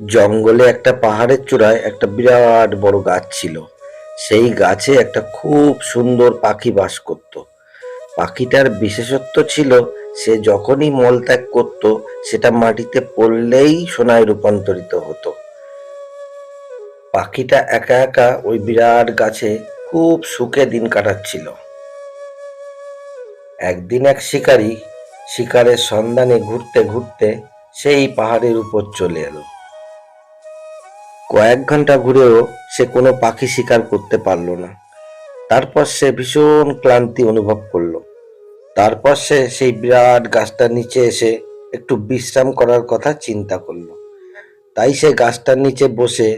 জঙ্গলে একটা পাহাড়ের চূড়ায় একটা বিরাট বড় গাছ ছিল। সেই গাছে একটা খুব সুন্দর পাখি বাস করত। পাখিটার বিশেষত্ব ছিল, সে যখনই মলত্যাগ করত, সেটা মাটিতে পড়লেই সোনায় রূপান্তরিত হতো। পাখিটা একা একা ওই বিরাট গাছে খুব সুখে দিন কাটাচ্ছিল। একদিন এক শিকারী শিকারের সন্ধানে ঘুরতে ঘুরতে সেই পাহাড়ের উপর চলে এলো। কয়েক ঘণ্টা ঘুরেও সে কোনো পাখি শিকার করতে পারল না। তারপর সে ভীষণ ক্লান্তি অনুভব করল। তারপর সে সেই বিরাট গাছটার নিচে এসে একটু বিশ্রাম করার কথা চিন্তা করল। তাই সে গাছটার নিচে বসে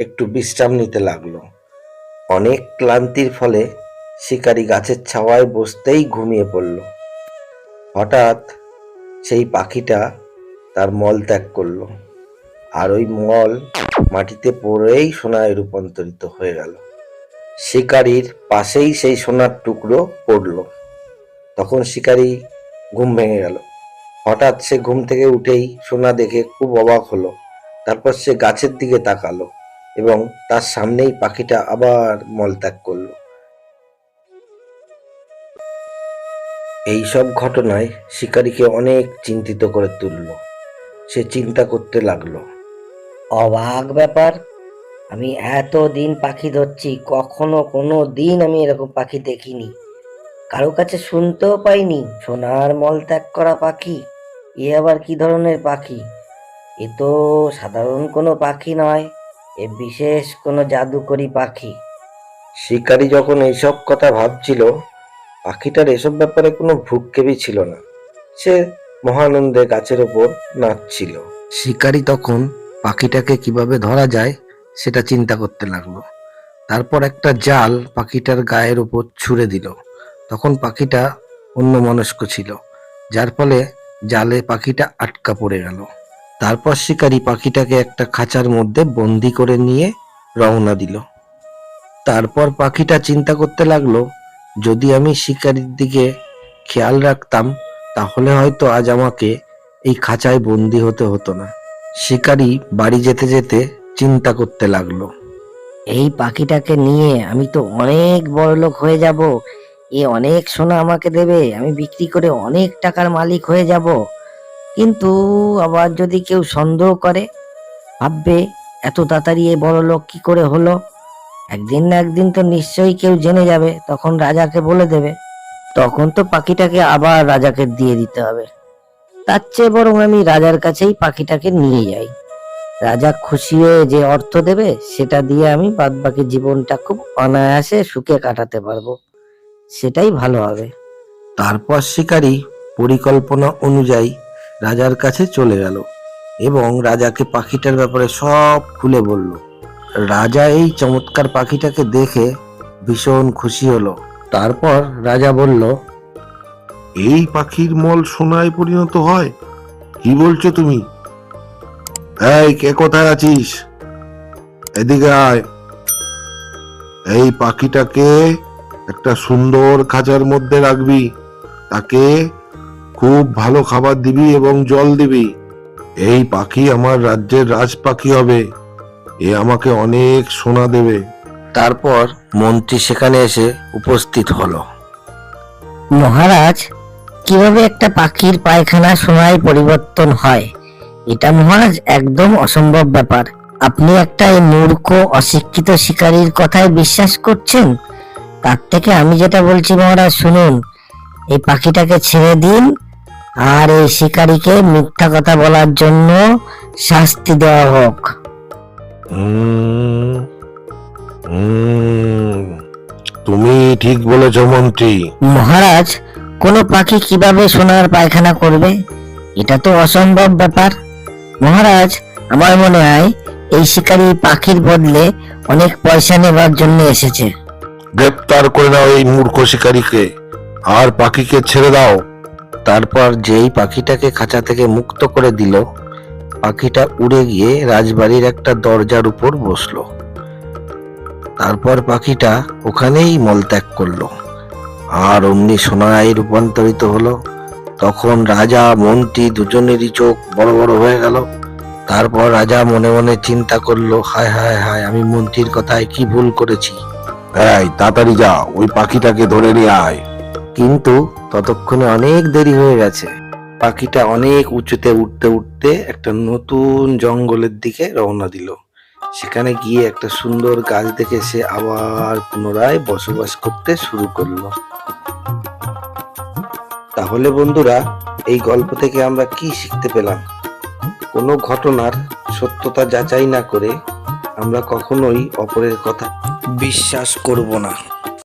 একটু বিশ্রাম নিতে লাগল। অনেক ক্লান্তির ফলে শিকারী গাছের ছাওয়ায় বসতেই ঘুমিয়ে পড়ল। হঠাৎ সেই পাখিটা তার মল ত্যাগ করল। আর ওই মল মাটিতে পড়েই সোনায় রূপান্তরিত হয়ে গেল। শিকারীর পাশেই সেই সোনার টুকরো পড়ল। তখন শিকারি ঘুম ভেঙে গেল। হঠাৎ সে ঘুম থেকে উঠেই সোনা দেখে খুব অবাক হলো। তারপর সে গাছের দিকে তাকালো এবং তার সামনেই পাখিটা আবার মলত্যাগ করল। এই সব ঘটনায় শিকারীকে অনেক চিন্তিত করে তুলল। সে চিন্তা করতে লাগল। অবাক ব্যাপার। আমি এত দিন পাখি ধরছি কখনো কোনো দিন আমি এরকম পাখি দেখিনি। কারও কাছে শুনতেও পাইনি সোনার মল ত্যাগ করা পাখি এ আবার কি ধরনের পাখি? এ তো সাধারণ কোনো পাখি নয় এ বিশেষ কোনো জাদুকরি পাখি। শিকারী যখন এইসব কথা ভাবছিল পাখিটার এসব ব্যাপারে কোনো ভ্রুক্ষেপই ছিল না। সে মহানন্দে গাছের ওপর নাচছিল। শিকারী তখন পাখিটাকে কীভাবে ধরা যায় সেটা চিন্তা করতে লাগল। তারপর একটা জাল পাখিটার গায়ের উপর ছুঁড়ে দিল। তখন পাখিটা অন্য মনস্ক ছিল, যার ফলে জালে পাখিটা আটকা পড়ে গেল। তারপর শিকারী পাখিটাকে একটা খাঁচার মধ্যে বন্দি করে নিয়ে রওনা দিল। তারপর পাখিটা চিন্তা করতে লাগল, যদি আমি শিকারির দিকে খেয়াল রাখতাম, তাহলে হয়তো আজ আমাকে এই খাঁচায় বন্দি হতে হতো না। শিকারি বাড়ি যেতে যেতে চিন্তা করতে লাগল। এই পাখিটাকে নিয়ে আমি তো অনেক বড় লোক হয়ে যাব। এ অনেক সোনা আমাকে দেবে, আমি বিক্রি করে অনেক টাকার মালিক হয়ে যাব। কিন্তু আবার যদি কেউ সন্দেহ করে, ভাববে এত তাড়াতাড়ি এ বড় লোক কি করে হলো? একদিন না একদিন তো নিশ্চয়ই কেউ জেনে যাবে, তখন রাজাকে বলে দেবে। তখন তো পাখিটাকে আবার রাজাকে দিয়ে দিতে হবে। তার চেয়ে বরং আমি রাজার কাছেই পাখিটাকে নিয়ে যাই। রাজা খুশি হয়ে যে অর্থ দেবে, সেটা দিয়ে আমি বাদ বাকি জীবনটা খুব অনায়াসে সুখে কাটাতে পারব। সেটাই ভালো হবে। তারপর শিকারী পরিকল্পনা অনুযায়ী রাজার কাছে চলে গেল এবং রাজাকে পাখিটার ব্যাপারে সব খুলে বলল। রাজা এই চমৎকার পাখিটাকে দেখে ভীষণ খুশি হলো। তারপর রাজা বলল এই পাখির মল সোনায় পরিণত হয়? কি বলছো তুমি? এই কে কোথায় আছিস? এদিকে আয়। এই পাখিটাকে একটা সুন্দর খাঁচার মধ্যে রাখবি। তাকে খুব ভালো খাবার দিবি এবং জল দিবি। এই পাখি আমার রাজ্যের রাজ পাখি হবে। এ আমাকে অনেক সোনা দেবে। তারপর মন্ত্রী সেখানে এসে উপস্থিত হলো। মহারাজ কীভাবে একটা পাখির পায়খানা সোনায় পরিবর্তন হয়? এটা মহারাজ একদম অসম্ভব ব্যাপার। আপনি একটা এই মূর্খ অশিক্ষিত শিকারীর কথায় বিশ্বাস করছেন? তার থেকে আমি যেটা বলছি মহারাজ শুনুন। এই পাখিটাকে ছেড়ে দিন আর এই শিকারীকে মিথ্যা কথা বলার জন্য শাস্তি দেওয়া হোক। তুমি ঠিক বলেছ মন্ত্রী। মহারাজ কোনো পাখি কীভাবে সোনার পায়খানা করবে? এটা তো অসম্ভব ব্যাপার। মহারাজ আমার মনে হয় এই শিকারি পাখির বদলে অনেক পয়সা নেবার জন্য এসেছে। গ্রেপ্তার করে দাও এই মূর্খ শিকারীকে। আর পাখিকে ছেড়ে দাও। তারপর যেই পাখিটাকে খাঁচা থেকে মুক্ত করে দিল পাখিটা উড়ে গিয়ে রাজবাড়ির একটা দরজার উপর বসল। তারপর পাখিটা ওখানেই মলত্যাগ করল। আর অমনি সোনায় রূপান্তরিত হলো। তখন রাজা মন্ত্রী দুজনেরই চোখ বড় বড় হয়ে গেল। তারপর রাজা মনে মনে চিন্তা করল হায় হায় হায় আমি মন্ত্রীর কথায় কি ভুল করেছি? এই তাড়াতাড়ি যা ওই পাখিটাকে ধরে নিয়ে আয়। কিন্তু ততক্ষণে অনেক দেরি হয়ে গেছে। পাখিটা অনেক উঁচুতে উঠতে উঠতে একটা নতুন জঙ্গলের দিকে রওনা দিল। সেখানে গিয়ে একটা সুন্দর গাছ দেখে সে আবার পুনরায় বসবাস করতে শুরু করল। তাহলে বন্ধুরা, এই গল্প থেকে আমরা কি শিখতে পেলাম? কোনো ঘটনার সত্যতা যাচাই না করে আমরা কখনোই অপরের কথা বিশ্বাস করব না।